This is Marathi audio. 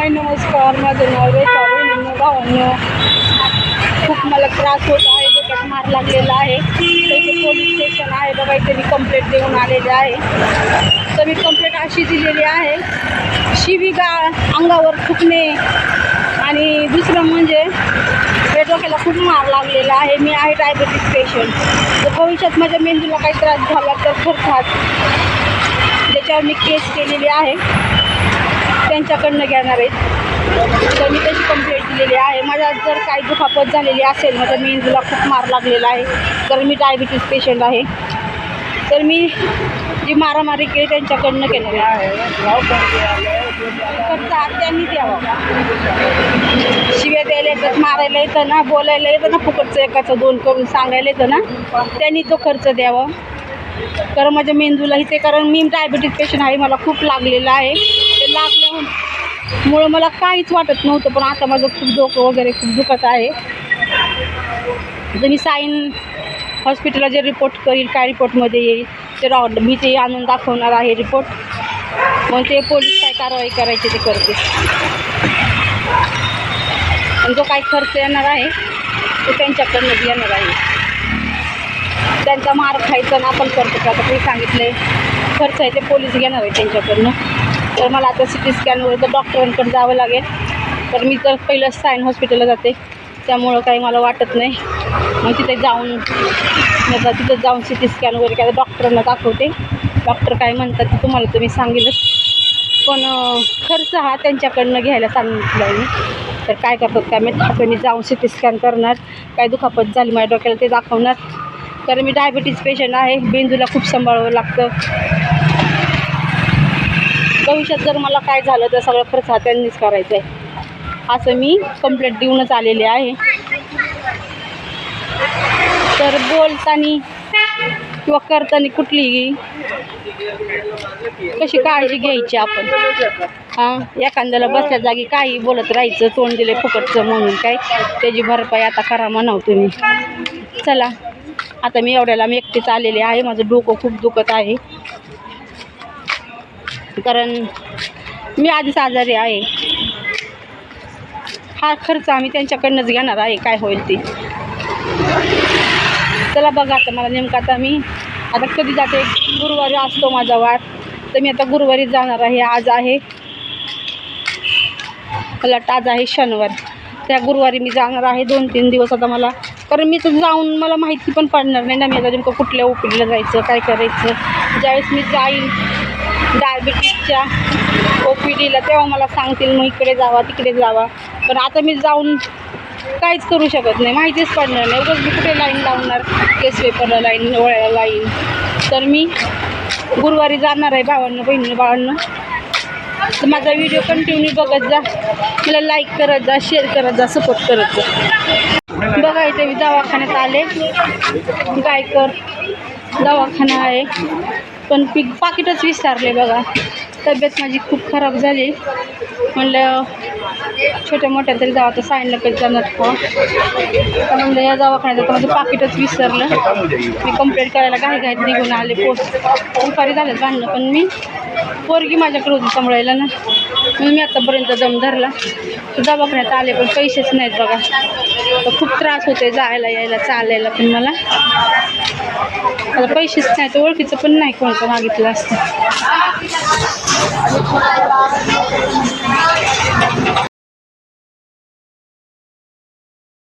हाय नमस्कार. माझं नाव रेखा बहिणींनो खूप मला त्रास होत आहे. डोक्यात मार लागलेला आहे. तर पोलीस स्टेशन आहे. बघा इथे मी कंप्लेंट देऊन आलेले आहे. तर मी कंप्लेंट अशी दिलेली आहे. शिविका अंगावर फुटणे आणि दुसरं म्हणजे या डोक्याला खूप मार लागलेला आहे. मी आहे डायबेटिस पेशंट तर भविष्यात माझ्या मेंदूला काही त्रास झाला तर खरखात त्याच्यावर मी केस केलेली आहे. त्यांच्याकडनं घेणार आहेत. तर मी त्याची कंप्लेंट दिलेली आहे. माझ्या जर काही दुखापत झालेली असेल माझ्या मेंदूला खूप मार लागलेला आहे. तर मी डायबिटीज पेशंट आहे. तर मी जी मारामारी केली त्यांच्याकडनं केलेली आहे. खर्च त्यांनी द्यावा. शिव्या द्यायला येतात मारायला येतं ना बोलायला येतं ना फुकटचं एकाचं दोन करून सांगायला येतं ना त्यांनी तो खर्च द्यावा. कारण माझ्या मेंदूला इथे कारण मी डायबिटीज पेशंट आहे मला खूप लागलेलं आहे. ते मुळं मला काहीच वाटत नव्हतं पण आता माझं खूप डोकं वगैरे खूप दुखत आहे. तर मी साईन हॉस्पिटलला जे रिपोर्ट करील काय रिपोर्टमध्ये येईल ते रॉ मी ते आणून दाखवणार आहे रिपोर्ट मग ते पोलीस काय कारवाई करायची ते करते आणि जो काही खर्च येणार आहे तो त्यांच्याकडनं येणार आहे. त्यांचा मार खायचा ना आपण करतो का आता काही सांगितलं खर्च आहे ते पोलीस घेणार आहे त्यांच्याकडनं. तर मला आता सी टी स्कॅनवर तर डॉक्टरांकडे जावं लागेल. तर मी तर पहिलं सायन हॉस्पिटलला जाते. त्यामुळं काही मला वाटत नाही. मग तिथे जाऊन मी तिथं जाऊन सी टी स्कॅन वगैरे काय डॉक्टरांना दाखवते. डॉक्टर काय म्हणतात ते तुम्हाला तुम्ही सांगेलच. पण खर्च हा त्यांच्याकडनं घ्यायला सांगितलं मी. तर काय करतात काय मी आता मी जाऊन सी टी स्कॅन करणार. काय दुखापत झाली माझ्या डोक्याला ते दाखवणार. कारण मी डायबिटीज पेशंट आहे. बेंदूला खूप सांभाळावं लागतं. भविष्यात जर मला काय झालं तर सगळं खर्च हात्यांनीच त्यांनीच आहे. असं मी कंप्लेंट देऊनच आलेले आहे. तर बोलताना किंवा करताना कुठलीही कशी काळजी घ्यायची आपण? हां एखाद्याला बसल्या जागी काही बोलत राहायचं तोंड दिले फुकटचं म्हणून काय त्याची भरपाई आता करा म्हणाव तुम्ही. चला आता मी एवढ्याला मी एकटीच आलेले आहे माझं डोकं खूप दुखत आहे. कारण मी आधीच आजारी आहे. हा खर्च आम्ही त्यांच्याकडनंच घेणार आहे काय होईल ते. चला बघा आता मला नेमकं आता मी आता कधी जाते? गुरुवारी असतो माझा वाट तर मी आता गुरुवारी जाणार आहे आज आहे. मला आज आहे शनिवार. त्या गुरुवारी मी जाणार आहे दोन तीन दिवस आता मला. कारण मी तर जाऊन मला माहिती पण पडणार नाही ना मी आता नेमकं कुठल्या ओपीडीला जायचं काय करायचं. ज्यावेळेस मी जाईन डायबिटीसच्या ओ पी डीला तेव्हा मला सांगतील मग इकडे जावा तिकडे जावा. पण आता मी जाऊन काहीच करू शकत नाही. माहितीच पडणार नाही. उगाच मी कुठे लाईन लावणार? केस पेपरला लाईन ओळ्याला लाईन तर मी गुरुवारी जाणार आहे भावांना बहिणी भावांना. तर माझा व्हिडिओ कंटिन्यू बघत जा. मला लाईक करत जा शेअर करत जा सपोर्ट करत जा. बघा इथे मी दवाखान्यात आले. गायकर दवाखाना आहे. पण पीक पाकिटच विसरले बघा. तब्येत माझी खूप खराब झाली. म्हणलं छोट्या मोठ्या तरी जावा तर साईन लगेच जाणार का? म्हणलं या दवाखान्यात तर माझं पाकिटच विसरलं. मी कंप्लेंट करायला घाई घाईत निघून आले पोस्ट दुपारी झालं भांडणं पण मी पोरगी माझ्याकडे होती सांभाळायला ना. म्हणून मी आतापर्यंत दम धरला. दवाखान्यात आले पण पैसेच नाहीत बघा. तर खूप त्रास होते जायला यायला चालायला पण मला. मला पैसेच नाही तर ओळखीचं पण नाही कोणतं मागितलं असतं.